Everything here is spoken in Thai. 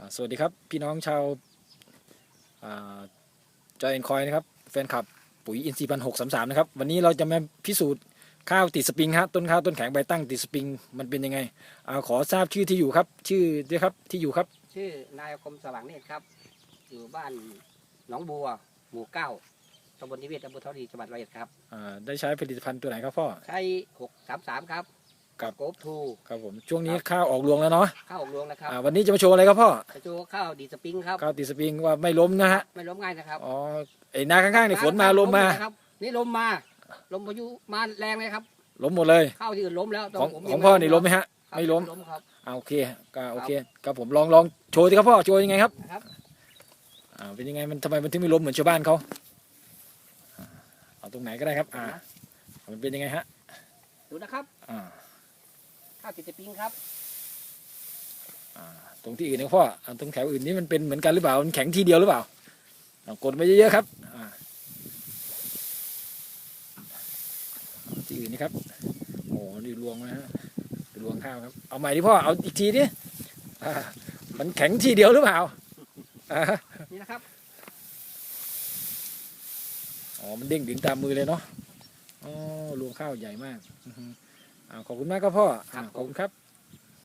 อ่าสวัสดีครับพี่น้องชาวจอยแอนคอยนะครับแฟนคลับปุ๋ยอินทรีย์พันหกสามสามนะครับวันนี้เราจะมาพิสูจน์ข้าวติดสปริงฮะต้นข้าวต้นแข็งใบตั้งติดสปริงมันเป็นยังไงอาขอทราบชื่อที่อยู่ครับ ชื่อด้วยครับที่อยู่ครับ ชื่อนายอาคมสว่างเนตรครับ อยู่บ้านหนองบัว หมู่เก้าตำบลนิเวศอำเภอเทาดีจังหวัดร้อยเอ็ดครับอ่าได้ใช้ผลิตภัณฑ์ตัวไหนครับพ่อใช้หกสามสามครับ ครับโกบทูครับผมช่วงนี้ข้าวออกรวงแล้วเนาะข้าวออกรวงนะครับอ่าวันนี้จะมาโชว์อะไรครับพ่อกระโจข้าวดีสปริงครับข้าวติดสปริงว่าไม่ล้มนะฮะไม่ล้มง่ายนะครับอ๋อไอ้นาข้างๆเนี่ยฝนมาลมมาครับนี่ลมมาลมพายุมาแรงเลยครับล้มหมดเลยข้าวที่อื่นล้มแล้วแต่ของผมของพ่อนี่ล้มไหมฮะครับไม่ล้มล้มครับอ่าโอเคก็โอเคครับผมลองลองโชว์สิครับพ่อโชว์ยังไงครับครับอ่าเป็นยังไงมันทำไมมันถึงไม่ล้มเหมือนชาวบ้านเขาอ่าเอาตรงไหนก็ได้ครับ อ่ามันเป็นยังไงฮะดูนะครับ อ่า ข้าวติดสปริงครับอ่าตรงที่อื่นนะพ่ออ่าตรงแถวอื่นนี่มันเป็นเหมือนกันหรือเปล่า มันแข็งทีเดียวหรือเปล่าเอากดไปเยอะๆครับอ่าที่อื่นนี่ครับ โอ้นี่รวงนะฮะรวงข้าวครับ เอาใหม่ดิพ่อ เอาอีกทีดิอ่ามันแข็งทีเดียวหรือเปล่าอ่านี่นะครับ อ๋อ มันเด้งดึงตามมือเลยเนาะ อ๋อรวงข้าวใหญ่มากอือฮึอ่า ขอบคุณมากครับพ่ออ่าขอบคุณครับ